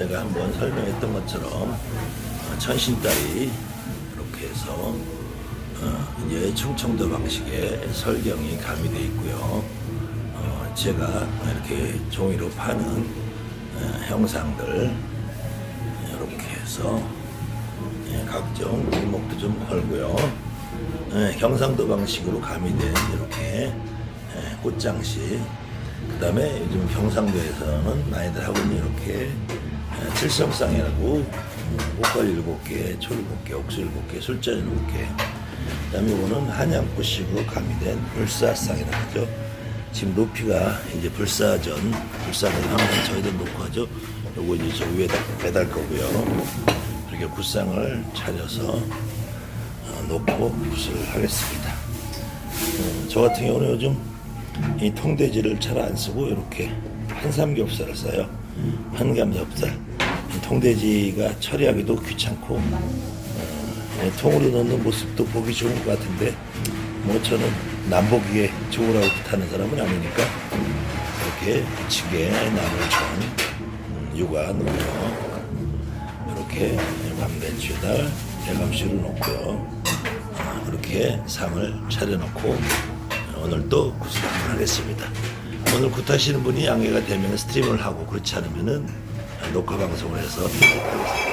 제가 한번 설명했던 것처럼 어, 천신딸이 이렇게 해서 어, 이제 충청도 방식의 설경이 가미되어 있고요. 어, 제가 이렇게 종이로 파는 어, 형상들 이렇게 해서 예, 각종 길목도 좀 걸고요. 예, 경상도 방식으로 가미된 이렇게 예, 꽃장식. 그 다음에 요즘 경상도에서는 많이들 하고 이렇게 예, 칠성쌍이라고 음, 꽃갈 일곱 개, 초 일곱 개, 옥수 일곱 개, 술자 일곱 개. 그 다음에 이거는 한양꽃식으로 가미된 불사쌍이라고 하죠. 지금 높이가 이제 불사전, 불사전 항상 저희들 놓고 하죠. 요거 이제 저 위에다 배달 거고요. 이렇게 굿상을 차려서 어, 놓고 굿을 하겠습니다. 어, 저 같은 경우는 요즘 이 통돼지를 잘 안 쓰고 이렇게 한삼겹살을 써요. 한감겹살. 이 통돼지가 처리하기도 귀찮고 어, 이 통으로 넣는 모습도 보기 좋은 것 같은데 뭐 저는 남보기에 좋으라고 뜻하는 사람은 아니니까 이렇게 부치게 나물 전 음, 육아 넣고요. 이렇게 밤배추에다 대감씨를 넣고요. 아, 그렇게 상을 차려놓고 오늘 또 구슬을 하겠습니다. 오늘 굿하시는 분이 양해가 되면 스트리밍을 하고 그렇지 않으면은 녹화 방송을 해서.